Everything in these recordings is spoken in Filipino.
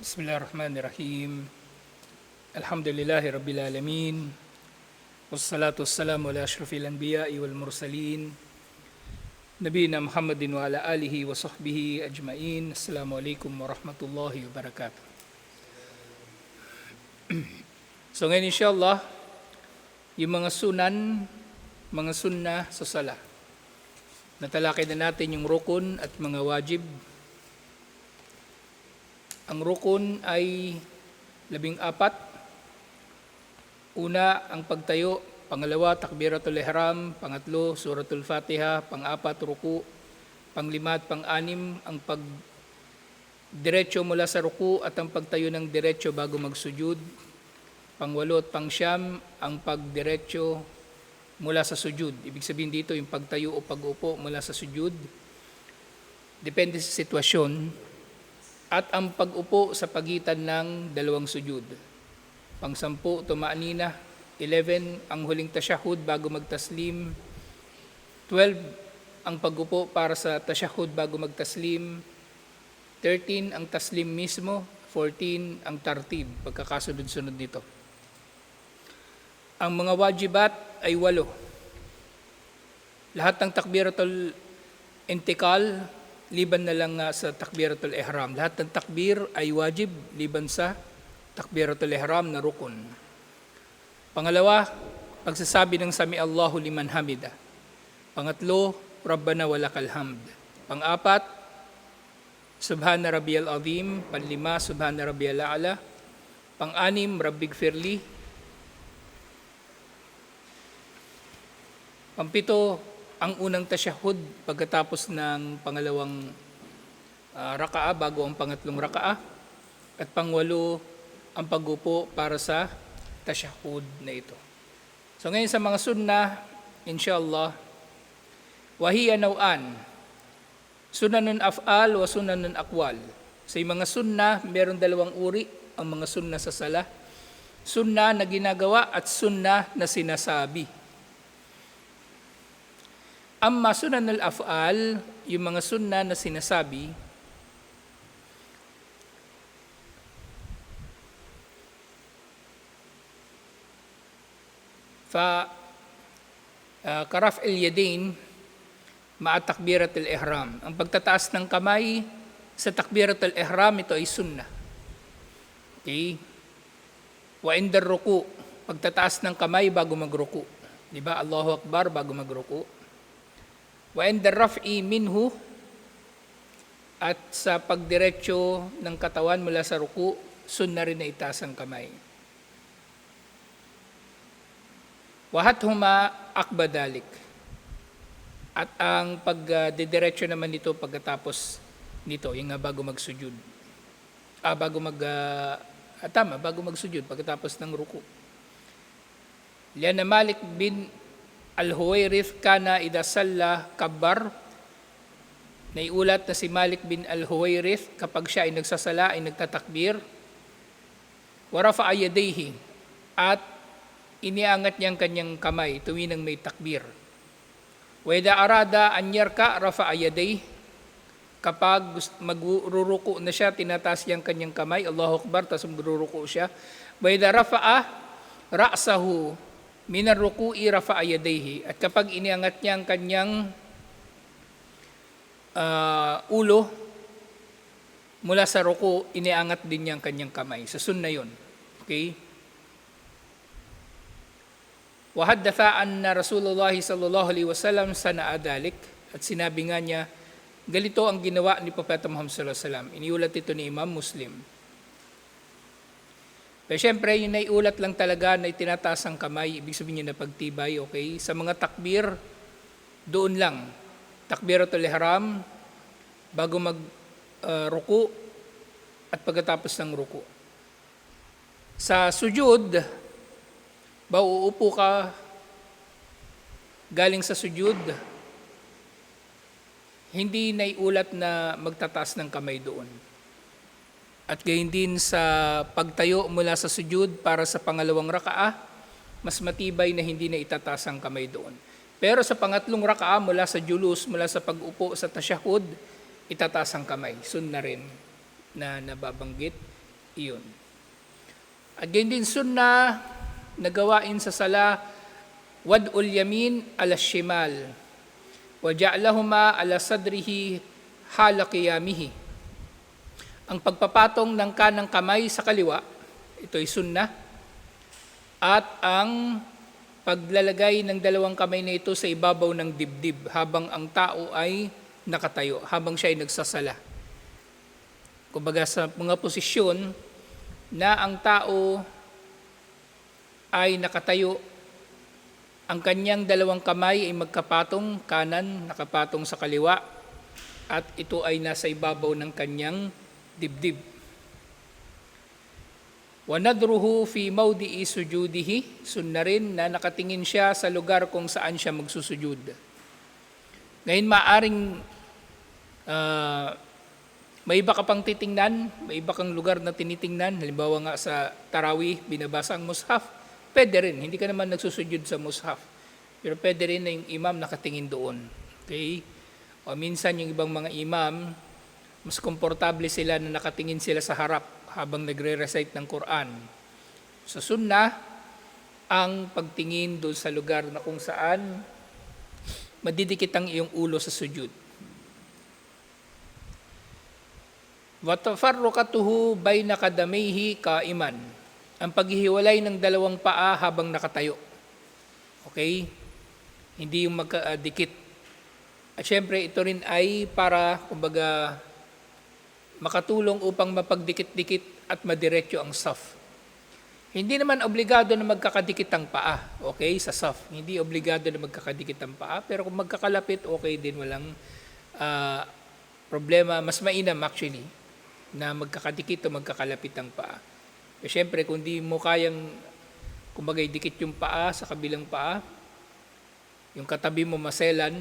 بسم الله الرحمن الرحيم الحمد لله رب العالمين والصلاة والسلام على أشرف الأنبياء والمرسلين نبينا محمد وعلى آله وصحبه أجمعين السلام عليكم ورحمة الله وبركاته So ngayon inshallah, yung mga sunan, mga sunna sa sala. Natalakay na natin yung rukun at mga wajib ang rukun ay labing apat. Una, ang pagtayo. Pangalawa, takbiratul ihram. Pangatlo, suratul fatiha. Pang-apat, ruku. Panglima at pang-anim, ang pag diretso mula sa ruku at ang pagtayo ng diretso bago magsujud. Pangwalo at pangsyam, ang pagdiretso mula sa sujud. Ibig sabihin dito yung pagtayo o pag-upo mula sa sujud. Depende sa sitwasyon at ang pag-upo sa pagitan ng dalawang sujud. Pangsampu, tumaanina. 11, ang huling tasyahud bago magtaslim. 12, ang pag-upo para sa tasyahud bago magtaslim. 13, ang taslim mismo. 14, ang tartib, pagkakasunod-sunod nito. Ang mga wajibat ay walo. Lahat ng takbiratul intikal, liban na lang nga sa takbiratul ihram. Lahat ng takbir ay wajib liban sa takbiratul ihram na rukun. Pangalawa, pagsasabi ng sami Allahu liman hamida. Pangatlo, Rabbana walakal hamd. Pang-apat, Subhana rabbiyal azim. Panlima, Subhana rabbiyal a'la. Pang-anim, Rabbig firli. Pampito, ang unang tasyahud pagkatapos ng pangalawang uh, rakaa bago ang pangatlong rakaa at pangwalo ang pagupo para sa tasyahud na ito. So ngayon sa mga sunna, inshallah, wahiya nawan, sunanun af'al wa sunanun akwal. Sa mga sunna, meron dalawang uri ang mga sunna sa sala. Sunna na ginagawa at sunna na sinasabi. Amma sunan al-af'al, yung mga sunna na sinasabi, fa uh, karaf al-yadain ma'a takbirat al-ihram. Ang pagtataas ng kamay sa takbirat al-ihram, ito ay sunna. Okay? Wa indar ruku, pagtataas ng kamay bago magruku. Di ba? Allahu Akbar bago magruku. Wa inda raf'i minhu at sa pagdiretso ng katawan mula sa ruku, sunna rin na itaas ang kamay. Wahat huma akbadalik. At ang pagdidiretso naman nito pagkatapos nito, yung nga bago magsujud. Ah, bago mag, uh, tama, bago magsujud, pagkatapos ng ruku. Liana Malik bin Al-Huwairith kana idasalla kabbar. Naiulat na si Malik bin Al-Huwairith kapag siya ay nagsasala ay nagtatakbir. Warafa ayadayhi at iniangat niyang kanyang kamay tuwing may takbir. Weda arada anyarka rafa ayaday kapag magruruko na siya, tinataas niyang kanyang kamay, Allahu Akbar, tapos magruruko siya. Weda rafa'a ra'sahu minar ruku'i rafa'a yadayhi. At kapag iniangat niya ang kanyang uh, ulo mula sa ruku, iniangat din niya ang kanyang kamay. Sa sunna yun. Okay? Wahaddatha anna Rasulullah sallallahu alaihi wasallam sana adalik at sinabi nga niya ganito ang ginawa ni Propeta Muhammad sallallahu alaihi wasallam. Iniulat ito ni Imam Muslim. Pero syempre, yung naiulat lang talaga na itinataas ang kamay, ibig sabihin niya na pagtibay, okay? Sa mga takbir, doon lang. Takbiratul ihram, bago mag uh, ruku, at pagkatapos ng ruku. Sa sujud, ba uupo ka galing sa sujud, hindi naiulat na magtataas ng kamay doon. At gayon din sa pagtayo mula sa sujud para sa pangalawang rakaa, mas matibay na hindi na itataas ang kamay doon. Pero sa pangatlong rakaa mula sa julus, mula sa pag-upo sa tasyahud, itataas ang kamay. Sunna rin na nababanggit. Iyon. At ganyan din sunna na gawain sa sala wad'ul yamin ala shimal wa ja'lahuma ala sadrihi hala qiyamihi. Ang pagpapatong ng kanang kamay sa kaliwa, ito'y sunna, at ang paglalagay ng dalawang kamay na ito sa ibabaw ng dibdib habang ang tao ay nakatayo, habang siya ay nagsasala. Kumbaga sa mga posisyon na ang tao ay nakatayo, ang kanyang dalawang kamay ay magkapatong kanan, nakapatong sa kaliwa, at ito ay nasa ibabaw ng kanyang dibdib. Wanadruhu fi mawdi'i sujudihi, sunna rin na nakatingin siya sa lugar kung saan siya magsusujud. Ngayon maaring ah, may iba ka pang titingnan, may iba kang lugar na tinitingnan, halimbawa nga sa Tarawih, binabasa ang mushaf, pwede rin, hindi ka naman nagsusujud sa mushaf. Pero pwede rin na yung imam nakatingin doon. Okay? O minsan yung ibang mga imam, mas komportable sila na nakatingin sila sa harap habang nagre-recite ng Quran. Sa sunnah, ang pagtingin doon sa lugar na kung saan madidikit ang iyong ulo sa sujud. Watafarrukatuhu bayna kadamaihi kaiman. Ang paghihiwalay ng dalawang paa habang nakatayo. Okay? Hindi yung magkadikit. At syempre, ito rin ay para, kumbaga, makatulong upang mapagdikit-dikit at madiretso ang saf. Hindi naman obligado na magkakadikit ang paa, okay, sa saf. Hindi obligado na magkakadikit ang paa, pero kung magkakalapit, okay din, walang ah, problema. Mas mainam actually na magkakadikit o magkakalapit ang paa. E syempre, kung di mo kayang, kumbaga, dikit yung paa sa kabilang paa, yung katabi mo maselan,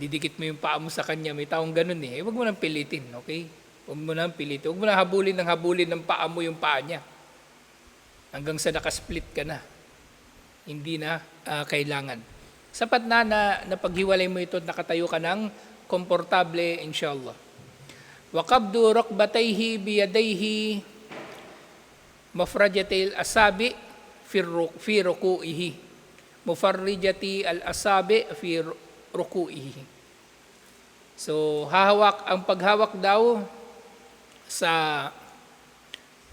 didikit mo yung paa mo sa kanya, may taong ganun eh. eh huwag mo nang pilitin, okay? Huwag mo nang pilitin. Huwag mo nang habulin ng habulin ng paa mo yung paa niya. Hanggang sa nakasplit ka na. Hindi na ah, kailangan. Sapat na na napaghiwalay mo ito at nakatayo ka ng komportable, inshallah. Wakabdu rokbatayhi biyadayhi mafrajatil asabi fi ru- fi ruku'ihi. Mufarrijati al asabi fi ru- ruku'ihi. So, hahawak ang paghawak daw sa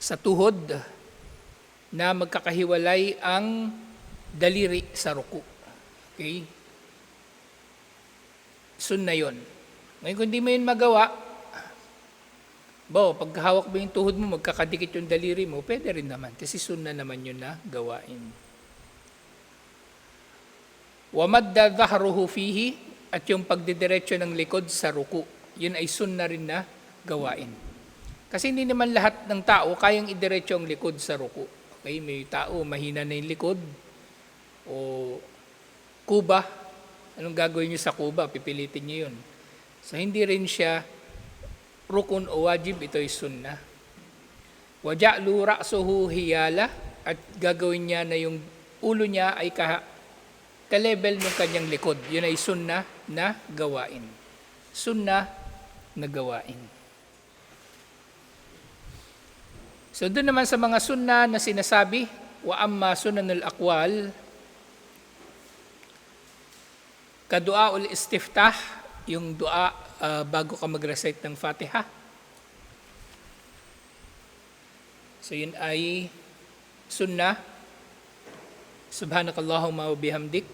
sa tuhod na magkakahiwalay ang daliri sa ruku. Okay? Sunna yon. Ngayon kung di mo yun magawa, bo, pagkahawak mo yung tuhod mo, magkakadikit yung daliri mo, pwede rin naman. Kasi sunna naman yun na gawain. Wamadda dhahruhu fihi at yung pagdidiretso ng likod sa ruku. Yun ay sunna rin na gawain. Kasi hindi naman lahat ng tao kayang idiretso ang likod sa ruku. Okay, may tao mahina na yung likod o kuba. Anong gagawin niyo sa kuba? Pipilitin niyo yun. So hindi rin siya rukun o wajib, ito ay sunna. Waja'lu ra'suhu hiyala at gagawin niya na yung ulo niya ay ka, ka-level ng kanyang likod. Yun ay sunna na gawain. Sunna na gawain. So doon naman sa mga sunna na sinasabi, wa amma sunanul aqwal, kadua ul istiftah, yung dua ah, bago ka mag-recite ng Fatiha. So yun ay sunna. Subhanakallahumma wa bihamdik.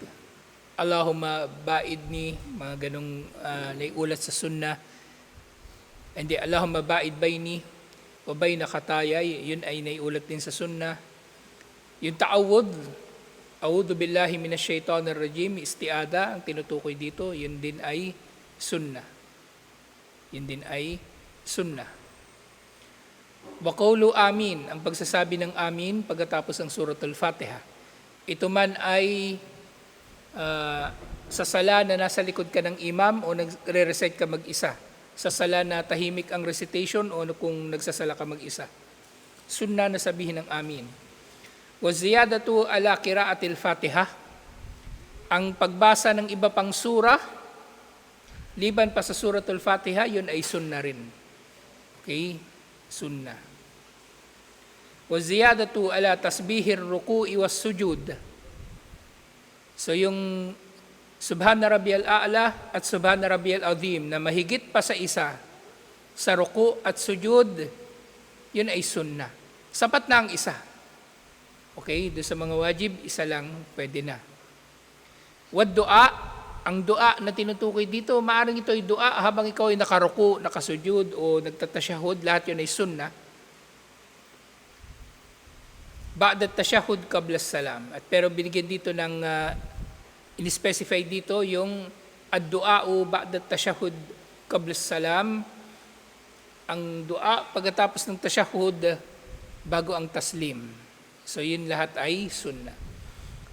Allahumma baidni, mga ganong uh, naiulat sa sunna. Hindi, Allahumma baid bayni wa bayna katayay, yun ay naiulat din sa sunna. Yung ta'awud, A'udhu billahi minash shaitanir rajim, istiada, ang tinutukoy dito, yun din ay sunna. Yun din ay sunna. Wa qawlu amin, ang pagsasabi ng amin pagkatapos ng suratul Fatiha. Ito man ay ah, sa sala na nasa likod ka ng imam o nagre-recite ka mag-isa. Sa sala na tahimik ang recitation o kung nagsasala ka mag-isa. Sunna na sabihin ng amin. Wa ziyadatu ala qiraatil Fatiha. Ang pagbasa ng iba pang sura liban pa sa suratul Fatiha, yun ay sunna rin. Okay? Sunna. wa ziyadatu ala tasbihir ruku'i was sujud. So yung Subhana Rabbiyal A'la at Subhana Rabbiyal Azim na mahigit pa sa isa sa ruku at sujud, yun ay sunnah. Sapat na ang isa. Okay, doon sa mga wajib, isa lang, pwede na. Wad dua, ang dua na tinutukoy dito, maaaring ito ay dua habang ikaw ay nakaruku, nakasujud o nagtatasyahud, lahat yun ay sunnah. Ba'da tasyahud qabla salam. At pero binigyan dito ng uh, in-specify dito yung ad-du'a o ba'da tasyahud qabla salam. Ang dua pagkatapos ng tasyahud bago ang taslim. So yun lahat ay sunnah.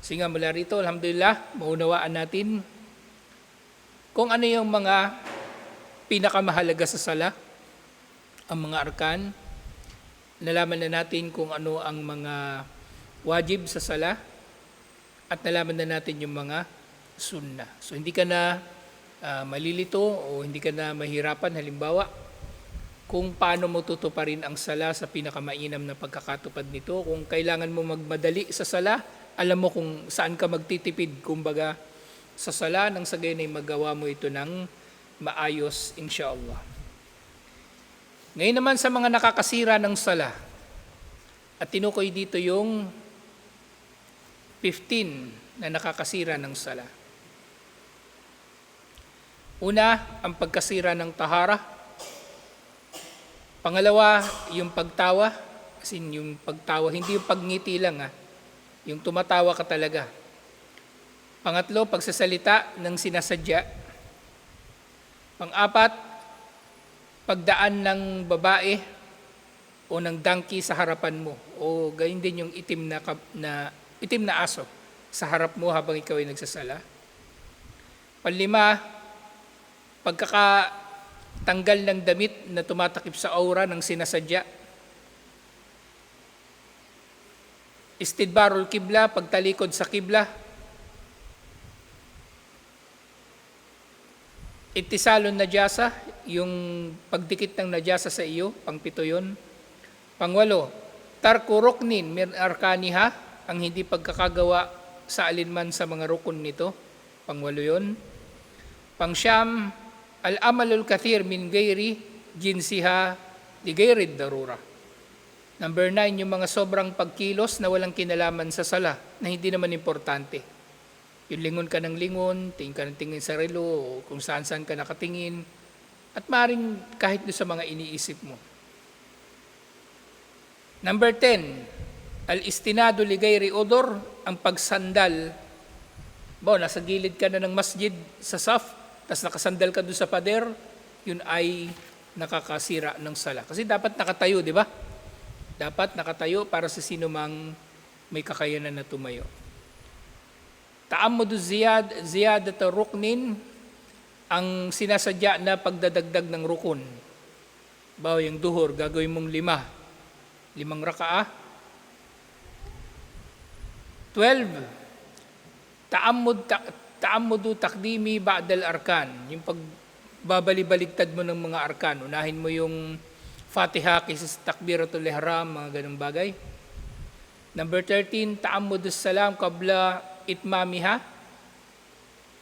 So nga mula rito, alhamdulillah, maunawaan natin kung ano yung mga pinakamahalaga sa sala, ang mga arkan, nalaman na natin kung ano ang mga wajib sa sala, at nalaman na natin yung mga sunna. So hindi ka na uh, malilito o hindi ka na mahirapan, halimbawa, kung paano mo tutuparin ang sala sa pinakamainam na pagkakatupad nito. Kung kailangan mo magmadali sa sala, alam mo kung saan ka magtitipid. Kumbaga, sa sala, nang sa gayon ay magawa mo ito ng maayos, inshallah. Ngayon naman sa mga nakakasira ng sala, at tinukoy dito yung 15 na nakakasira ng sala. Una, ang pagkasira ng tahara. Pangalawa, yung pagtawa. As in, yung pagtawa, hindi yung pagngiti lang ha. Yung tumatawa ka talaga. Pangatlo, pagsasalita ng sinasadya. Pang-apat, pagdaan ng babae o ng donkey sa harapan mo. O gayon din yung itim na, na, itim na aso sa harap mo habang ikaw ay nagsasala. Panlima, pagkakatanggal ng damit na tumatakip sa aura ng sinasadya. Istidbarul kibla, pagtalikod sa kibla. Itisalon najasa, yung pagdikit ng najasa sa iyo, pangpito yun. Pangwalo, tarku ruknin min arkaniha, ang hindi pagkakagawa sa alinman sa mga rukun nito. Pangwalo yun. Pangsyam, al-amalul kathir min gairi jinsiha di gairi darura. Number nine, yung mga sobrang pagkilos na walang kinalaman sa sala, na hindi naman importante. Yung lingon ka ng lingon, tingin ka ng tingin sa relo, kung saan saan ka nakatingin, at maring kahit doon sa mga iniisip mo. Number 10, al-istinado ligayri odor, ang pagsandal. Bo, nasa gilid ka na ng masjid sa saf, tapos nakasandal ka doon sa pader, yun ay nakakasira ng sala. Kasi dapat nakatayo, di ba? Dapat nakatayo para sa sino mang may kakayanan na tumayo. Ta'amudu ziyad, ziyadat ruknin, ang sinasadya na pagdadagdag ng rukun. Bawa yung duhor, gagawin mong lima. Limang rakaa. 12. Ta'amud, ta, ta'amudu takdimi ba'dal arkan. Yung pagbabalibaligtad mo ng mga arkan. Unahin mo yung Fatiha kaysa sa takbiratul ihram, mga ganung bagay. Number 13, ta'amudus salam kabla itmamiha.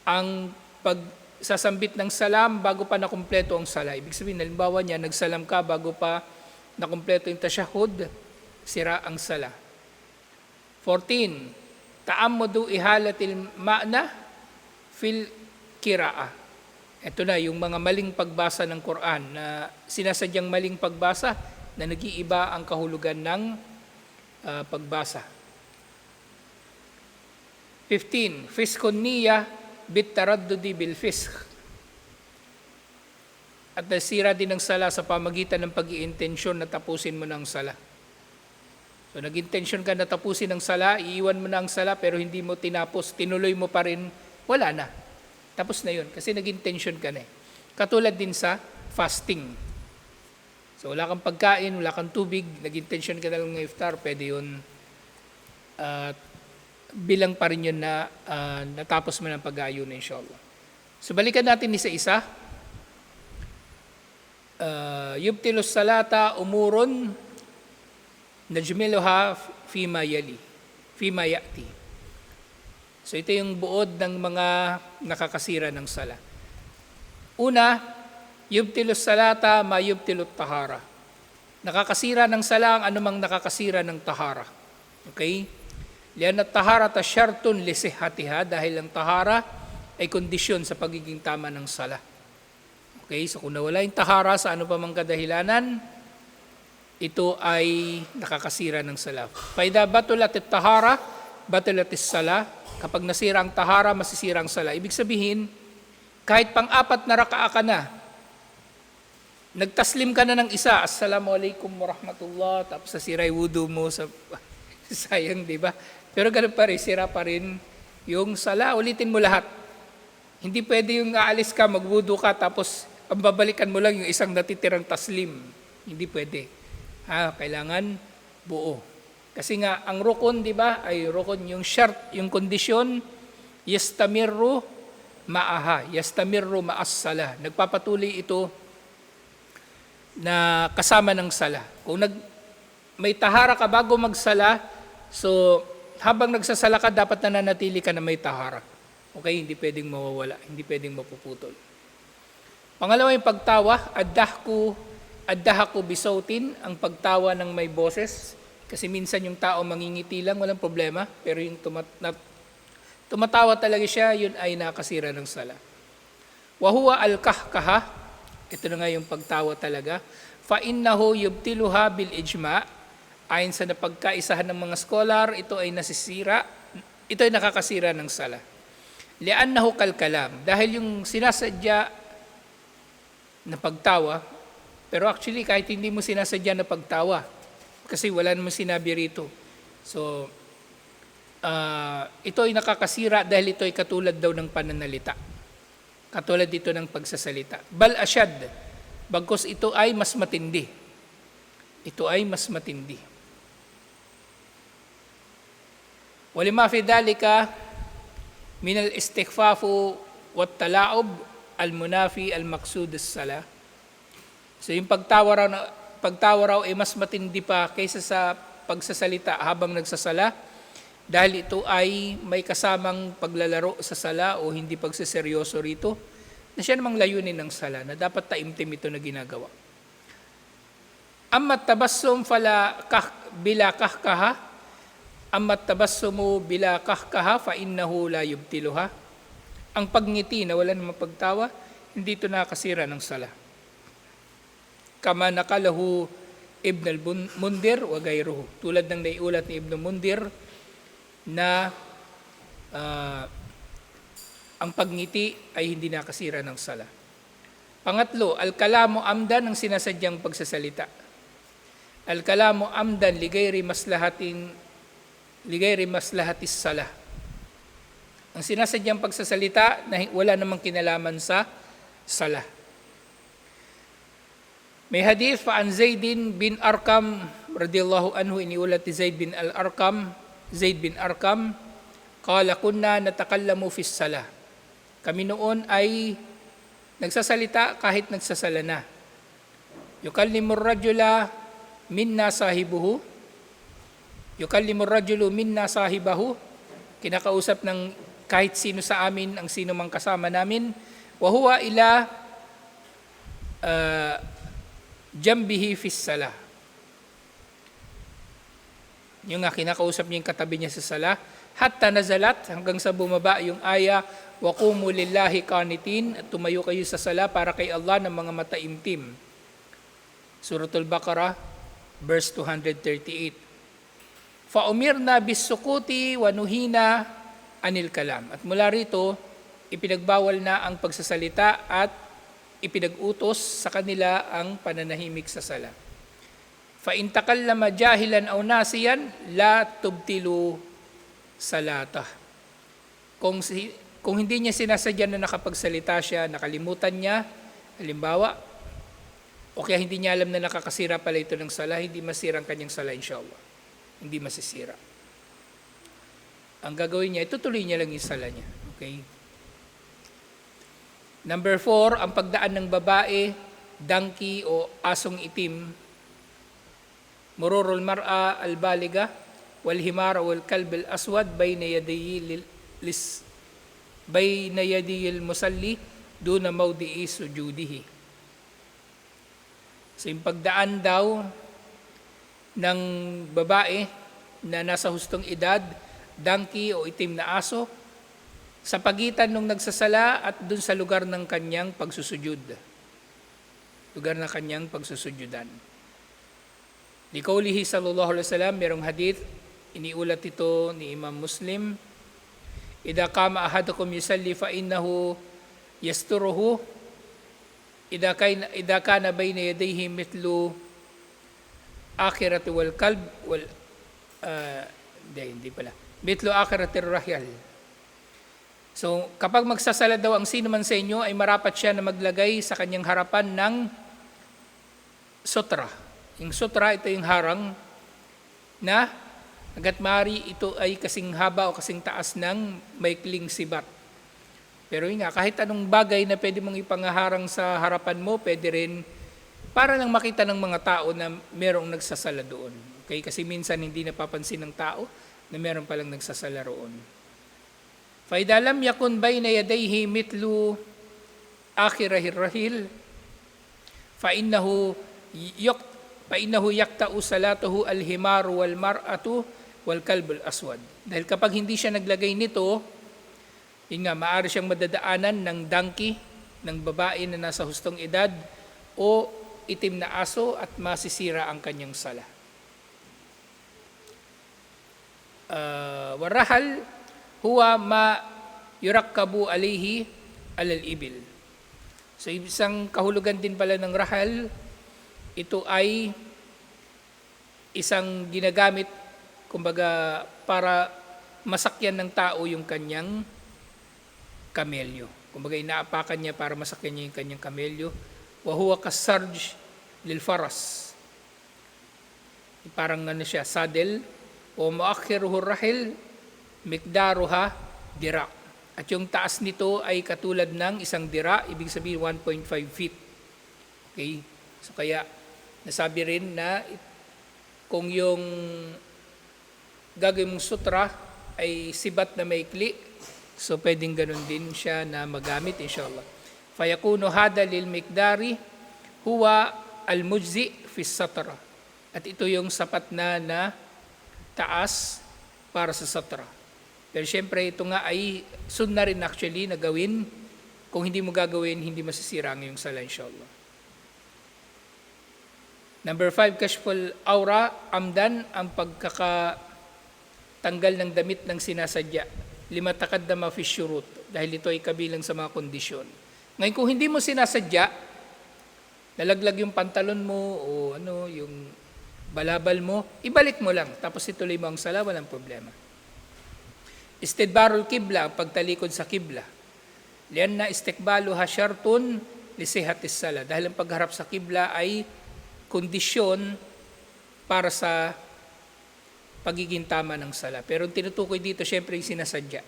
Ang pagsasambit ng salam bago pa nakumpleto ang sala. Ibig sabihin, halimbawa niya, nagsalam ka bago pa nakumpleto yung tasyahud, sira ang sala. 14. Ta'amudu ihalatil ma'na fil kira'a. Ito na, yung mga maling pagbasa ng Quran na sinasadyang maling pagbasa na nag-iiba ang kahulugan ng uh, pagbasa. 15. Fiskon niya bit taraddudi bil fisk. At nasira din ng sala sa pamagitan ng pag-iintensyon na tapusin mo ng sala. So nag-intensyon ka na tapusin ng sala, iiwan mo na ang sala pero hindi mo tinapos, tinuloy mo pa rin, wala na. Tapos na yun kasi nag-intensyon ka na eh. Katulad din sa fasting. So wala kang pagkain, wala kang tubig, nag-intensyon ka na lang ng iftar, pwede yun. Uh, bilang pa rin yun na uh, natapos mo ng pag-ayon inshallah. So balikan natin isa-isa. Uh, yubtilus salata umurun najmiluha fima yali, fima yati. So ito yung buod ng mga nakakasira ng sala. Una, yubtilu salata ma yubtilu tahara. Nakakasira ng sala ang anumang nakakasira ng tahara. Okay? Lian at tahara ta syartun lisihatiha dahil ang tahara ay kondisyon sa pagiging tama ng sala. Okay, so kung nawala yung tahara sa ano pa mang kadahilanan, ito ay nakakasira ng sala. Paida batulat at tahara, batulat is sala. Kapag nasira ang tahara, masisira ang sala. Ibig sabihin, kahit pang-apat na rakaa ka na, nagtaslim ka na ng isa, Assalamualaikum warahmatullah, tapos nasira yung wudu mo sa sayang, di ba? Pero ganun pa rin, sira pa rin yung sala. Ulitin mo lahat. Hindi pwede yung aalis ka, magwudu ka, tapos ang babalikan mo lang yung isang natitirang taslim. Hindi pwede. Ha, kailangan buo. Kasi nga, ang rukun, di ba, ay rukun yung shart, yung kondisyon, yastamirru ma'aha, yastamirru ma'as sala. Nagpapatuloy ito na kasama ng sala. Kung nag, may tahara ka bago magsala, so habang nagsasala ka, dapat nananatili ka na may tahara. Okay, hindi pwedeng mawawala, hindi pwedeng mapuputol. Pangalawa yung pagtawa, addahku, addahaku bisautin, ang pagtawa ng may boses. Kasi minsan yung tao mangingiti lang, walang problema. Pero yung tumat, na, tumatawa talaga siya, yun ay nakasira ng sala. Wahuwa al-kahkaha, ito na nga yung pagtawa talaga. Fa innahu yubtiluha bil ijma. Ayon sa napagkaisahan ng mga scholar, ito ay nasisira, ito ay nakakasira ng sala. Liannahu kal kalam. Dahil yung sinasadya na pagtawa, pero actually kahit hindi mo sinasadya na pagtawa, kasi wala namang sinabi rito. So, ah, ito ay nakakasira dahil ito ay katulad daw ng pananalita. Katulad dito ng pagsasalita. Bal asyad, bagkos ito ay mas matindi. Ito ay mas matindi. Walima fi dalika min al-istighfafu wat talaub al-munafi al-maqsud as-sala. So yung pagtawa raw, na, pagtawa raw ay mas matindi pa kaysa sa pagsasalita habang nagsasala dahil ito ay may kasamang paglalaro sa sala o hindi pagseseryoso rito na siya namang layunin ng sala na dapat taimtim ito na ginagawa. Amma tabassum fala kah, bila kahkaha amma tabassumu bila kahkaha fa innahu la yubtiluha. Ang pagngiti na wala namang pagtawa, hindi ito nakasira ng sala. Kama nakalahu Ibn al-Mundir wa gayruhu. Tulad ng naiulat ni Ibn Mundir na ah, ang pagngiti ay hindi nakasira ng sala. Pangatlo, al-kalamu amdan ang sinasadyang pagsasalita. Al-kalamu amdan ligayri maslahatin ligayri maslahatis sala. Ang sinasadyang pagsasalita na wala namang kinalaman sa sala. May hadith pa an Zaidin bin Arkam radiyallahu anhu iniulat ni Zaid bin al-Arkam Zaid bin Arkam qala kunna natakallamu fi salah kami noon ay nagsasalita kahit nagsasala na. Yukallimu rajula minna sahibuhu. Yukallimu rajulu minna sahibahu. Kinakausap ng kahit sino sa amin ang sino mang kasama namin. Wa huwa ila uh, jambihi fis salah. Yung nga kinakausap niya yung katabi niya sa sala, hatta nazalat hanggang sa bumaba yung aya, wa qumu lillahi qanitin at tumayo kayo sa sala para kay Allah ng mga mataimtim. Suratul Baqarah verse 238. Fa umirna bisukuti wa nuhina anil kalam. At mula rito, ipinagbawal na ang pagsasalita at ipinag-utos sa kanila ang pananahimik sa sala. Fa in takallama jahilan aw nasiyan la tubtilu salata. Kung si, kung hindi niya sinasadya na nakapagsalita siya, nakalimutan niya, halimbawa, o kaya hindi niya alam na nakakasira pala ito ng sala, hindi masira ang kanyang sala inshallah. Hindi masisira. Ang gagawin niya, itutuloy niya lang yung sala niya. Okay? Number four, ang pagdaan ng babae, donkey o asong itim. Mururul mar'a albaliga, wal himar wal kalb al aswad bayna yadayi lis bayna yadayi al musalli duna mawdi'i sujudihi. So yung pagdaan daw ng babae na nasa hustong edad, donkey o itim na aso, sa pagitan ng nagsasala at dun sa lugar ng kanyang pagsusujud. Lugar na kanyang pagsusujudan. Di kaulihi sallallahu alaihi wasallam, merong hadith, iniulat ito ni Imam Muslim, Ida kama ahadukum yusalli fa innahu yasturuhu ida kana ida kana bayna yadayhi mithlu akhirati wal kalb wal ah, hindi, hindi pala mithlu akhirati rahyal So, kapag magsasala daw ang sino man sa inyo, ay marapat siya na maglagay sa kanyang harapan ng sutra. Yung sutra, ito yung harang na hanggat maaari ito ay kasing haba o kasing taas ng maikling sibat. Pero yun nga, kahit anong bagay na pwede mong ipangaharang sa harapan mo, pwede rin para lang makita ng mga tao na merong nagsasala doon. Okay? Kasi minsan hindi napapansin ng tao na meron palang nagsasala roon. فإذا لم يكن بين يديه مثل آخره الرحيل فإنه يق فإنه يقطع صلاته الهمار والمرأة والكلب الأسود. Dahil kapag hindi siya naglagay nito, yun nga, maaari siyang madadaanan ng donkey, ng babae na nasa hustong edad, o itim na aso at masisira ang kanyang sala. Uh, warahal, huwa ma yurakkabu alayhi alal ibil. So isang kahulugan din pala ng rahal, ito ay isang ginagamit kumbaga para masakyan ng tao yung kanyang kamelyo. Kumbaga inaapakan niya para masakyan niya yung kanyang kamelyo. Wa huwa kasarj lil faras. Parang ano siya, saddle. O muakhiruhu rahil mikdaruha dira. At yung taas nito ay katulad ng isang dira, ibig sabihin 1.5 feet. Okay? So kaya nasabi rin na kung yung gagawin mong sutra ay sibat na maikli, so pwedeng ganun din siya na magamit inshallah. Fayakunu hada lil mikdari huwa al mujzi fi satra. At ito yung sapat na na taas para sa satra. Pero syempre ito nga ay sunna rin actually na gawin. Kung hindi mo gagawin, hindi masisira ang iyong sala inshallah. Number five, kashful aura, amdan, ang pagkakatanggal ng damit ng sinasadya. Lima takaddama fi shurut, dahil ito ay kabilang sa mga kondisyon. Ngayon, kung hindi mo sinasadya, nalaglag yung pantalon mo o ano, yung balabal mo, ibalik mo lang. Tapos ituloy mo ang sala, walang problema. Istidbarul kibla, pagtalikod sa kibla. Lian na istikbalu hasyartun lisihatis sala. Dahil ang pagharap sa kibla ay kondisyon para sa pagiging tama ng sala. Pero ang tinutukoy dito, syempre yung sinasadya.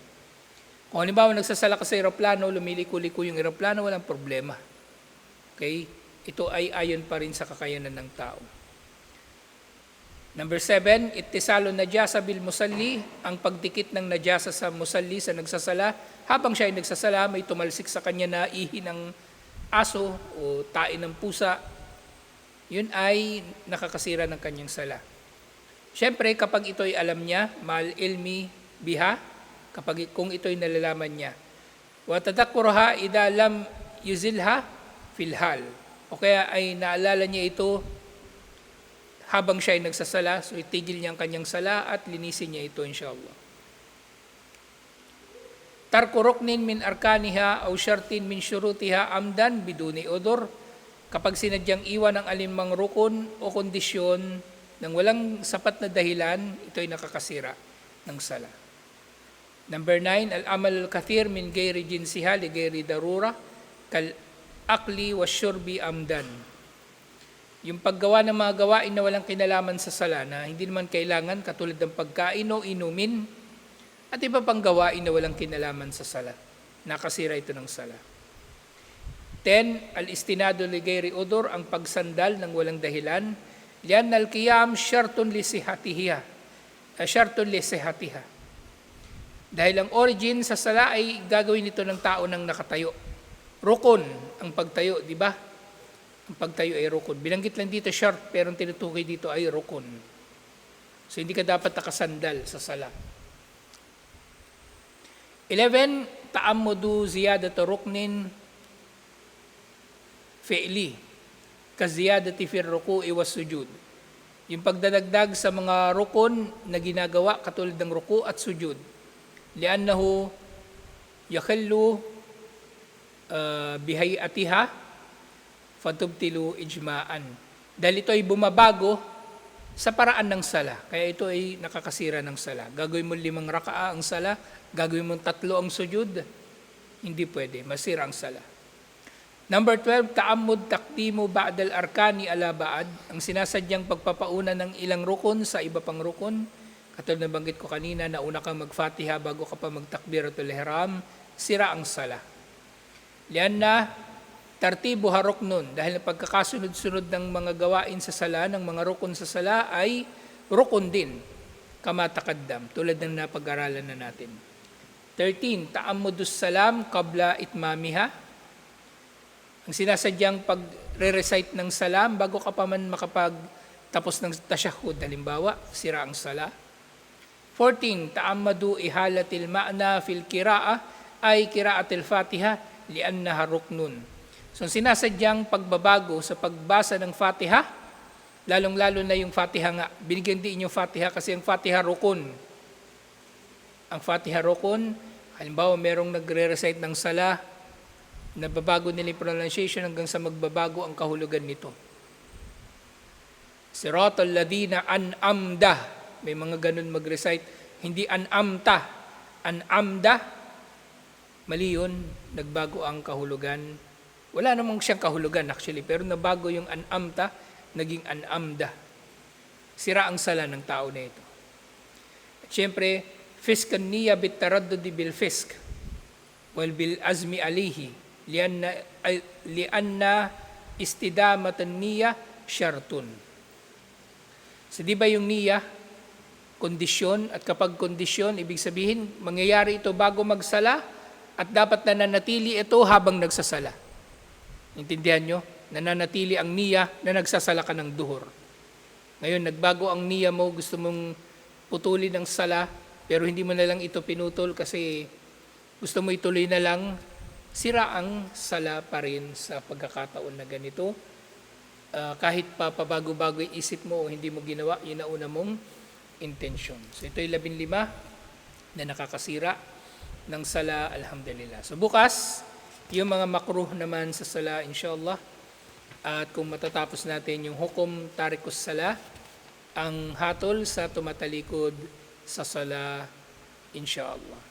Kung halimbawa nagsasala ka sa aeroplano, lumiliko-liko yung aeroplano, walang problema. Okay? Ito ay ayon pa rin sa kakayanan ng tao. Number seven, ittisalo najasa bil musalli, ang pagdikit ng najasa sa musalli sa nagsasala. Habang siya ay nagsasala, may tumalsik sa kanya na ihi ng aso o tain ng pusa. Yun ay nakakasira ng kanyang sala. Siyempre, kapag ito ay alam niya, mal ilmi biha, kapag kung ito ay nalalaman niya. Wa tadakkurha ida lam yuzilha filhal. O kaya ay naalala niya ito habang siya ay nagsasala, so itigil niya ang kanyang sala at linisin niya ito inshallah. Tarku ruknin min arkaniha aw syartin min syurutiha amdan biduni odor. Kapag sinadyang iwan ng alimang rukun o kondisyon ng walang sapat na dahilan, ito ay nakakasira ng sala. Number nine, al-amal al-kathir min gayri jinsiha li gayri darura kal akli wa syurbi amdan. Yung paggawa ng mga gawain na walang kinalaman sa sala na hindi naman kailangan katulad ng pagkain o inumin at iba pang gawain na walang kinalaman sa sala. Nakasira ito ng sala. 10. Al-istinado ligayri odor, ang pagsandal ng walang dahilan. Lian al-qiyam syartun li sihatiha. Uh, syartun li sihatiha. Dahil ang origin sa sala ay gagawin ito ng tao ng nakatayo. Rukun ang pagtayo, di ba? Ang pagtayo ay rukun. Binanggit lang dito short, pero ang tinutukoy dito ay rukun. So hindi ka dapat nakasandal sa sala. 11. Ta'ammudu ziyadata ruknin fi'li kaziyadati fir ruku'i was sujud. Yung pagdadagdag sa mga rukun na ginagawa katulad ng ruku at sujud. Liannahu yakhallu uh, bihayatiha fatubtilu ijma'an. Dahil ito ay bumabago sa paraan ng sala. Kaya ito ay nakakasira ng sala. Gagawin mo limang rakaa ang sala, gagawin mo tatlo ang sujud, hindi pwede, masira ang sala. Number 12, ta'ammud takdimu ba'dal arkani ala ba'ad. Ang sinasadyang pagpapauna ng ilang rukun sa iba pang rukun. Katulad na banggit ko kanina, nauna kang magfatiha bago ka pa magtakbiratul ihram, sira ang sala. Lian na, tartibu harok nun, dahil pagkakasunod-sunod ng mga gawain sa sala, ng mga rukun sa sala ay rukun din, kamatakaddam, tulad ng napag-aralan na natin. 13, ta'ammudus salam kabla itmamiha. Ang sinasadyang pag-recite ng salam bago ka pa man makapag tapos ng tashahud, halimbawa, sira ang sala. 14, ta'ammadu ihalatil ma'na fil kira'a ay kira'atil fatiha liannaha ruknun. So sinasadyang pagbabago sa pagbasa ng fatiha, lalong-lalo na yung fatiha nga, binigyan din yung fatiha kasi ang fatiha rukun. Ang fatiha rukun, halimbawa merong nagre-recite ng sala, nababago nila yung pronunciation hanggang sa magbabago ang kahulugan nito. Siratal ladina an'amda. May mga ganun mag-recite. Hindi an'amta. An'amda. Mali yun. Nagbago ang kahulugan. Wala namang siyang kahulugan actually. Pero nabago yung an'amta. Naging an'amda. Sira ang sala ng tao na ito. At syempre, fiskan niya bitaraddudi bil fisk. Wal bil azmi alihi. Lianna, lianna istidamatan niya syartun. So di ba yung niya, kondisyon, at kapag kondisyon, ibig sabihin, mangyayari ito bago magsala, at dapat nananatili ito habang nagsasala. Intindihan nyo? Nananatili ang niya na nagsasala ka ng duhor. Ngayon, nagbago ang niya mo, gusto mong putulin ang sala, pero hindi mo na lang ito pinutol kasi gusto mo ituloy na lang, sira ang sala pa rin sa pagkakataon na ganito. Uh, kahit pa pabago-bago isip mo o hindi mo ginawa, yun na una mong intention. So ito yung labing lima na nakakasira ng sala, alhamdulillah. So bukas, yung mga makruh naman sa sala, inshallah. At kung matatapos natin yung hukom tarikus sala, ang hatol sa tumatalikod sa sala, inshallah.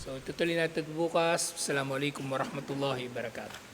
So tutuloy natin bukas. Assalamualaikum warahmatullahi wabarakatuh.